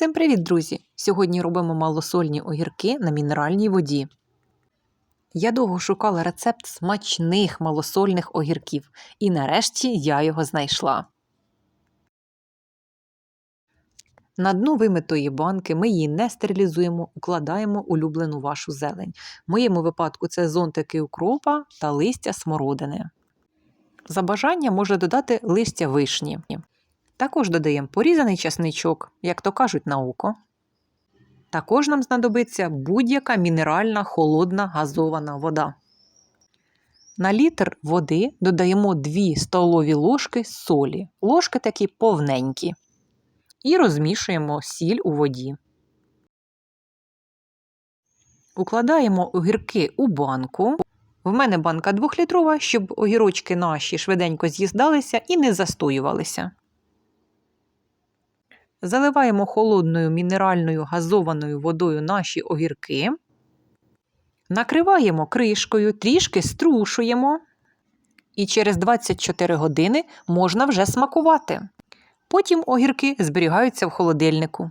Всім привіт, друзі! Сьогодні робимо малосольні огірки на мінеральній воді. Я довго шукала рецепт смачних малосольних огірків, і нарешті я його знайшла. На дно вимитої банки ми її не стерилізуємо, укладаємо улюблену вашу зелень. В моєму випадку це зонтики укропа та листя смородини. За бажання можна додати листя вишні. Також додаємо порізаний часничок, як то кажуть, на око. Також нам знадобиться будь-яка мінеральна холодна газована вода. На літр води додаємо 2 столові ложки солі, ложки такі повненькі. І розмішуємо сіль у воді. Укладаємо огірки у банку. В мене банка 2-літрова, щоб огірочки наші швиденько з'їздалися і не застоювалися. Заливаємо холодною мінеральною газованою водою наші огірки. Накриваємо кришкою, трішки струшуємо. І через 24 години можна вже смакувати. Потім огірки зберігаються в холодильнику.